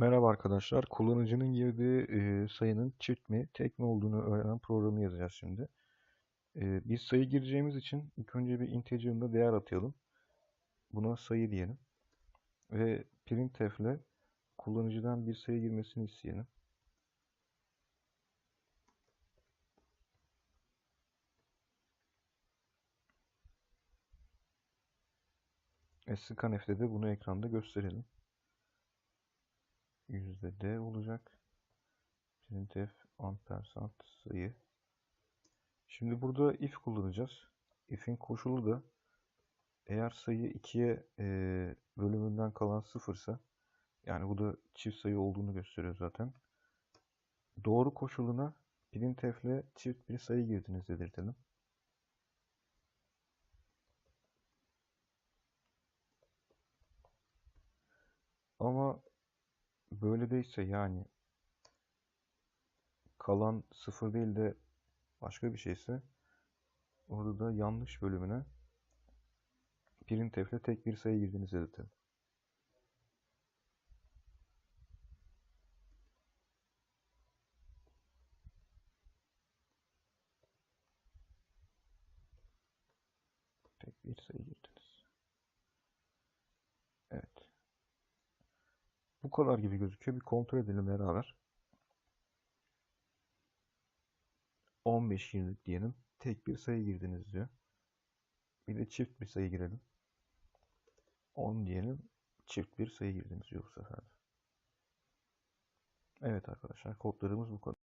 Merhaba arkadaşlar. Kullanıcının girdiği e, sayının çift mi, tek mi olduğunu öğrenen programı yazacağız şimdi. E, biz sayı gireceğimiz için ilk önce bir integer'ında değer atayalım. Buna sayı diyelim. Ve printf ile kullanıcıdan bir sayı girmesini isteyelim. E, scanf'te de bunu ekranda gösterelim. Yüzde D olacak. Printf ampersand sayı. Şimdi burada if kullanacağız. If'in koşulu da eğer sayı 2'ye e, bölümünden kalan sıfırsa yani bu da çift sayı olduğunu gösteriyor zaten. Doğru koşuluna printf ile çift bir sayı girdiniz dedirtelim. Ama böyle değilse yani kalan sıfır değil de başka bir şeyse orada da yanlış bölümüne printf tek bir sayı girdiniz dedirtelim. Tek bir sayı girdiniz. Evet. Bu kadar gibi gözüküyor. Bir kontrol edelim beraber. 15 girdik diyelim. Tek bir sayı girdiniz diyor. Bir de çift bir sayı girelim. 10 diyelim. Çift bir sayı girdiniz diyor bu sefer. Evet arkadaşlar kodlarımız bu kadar.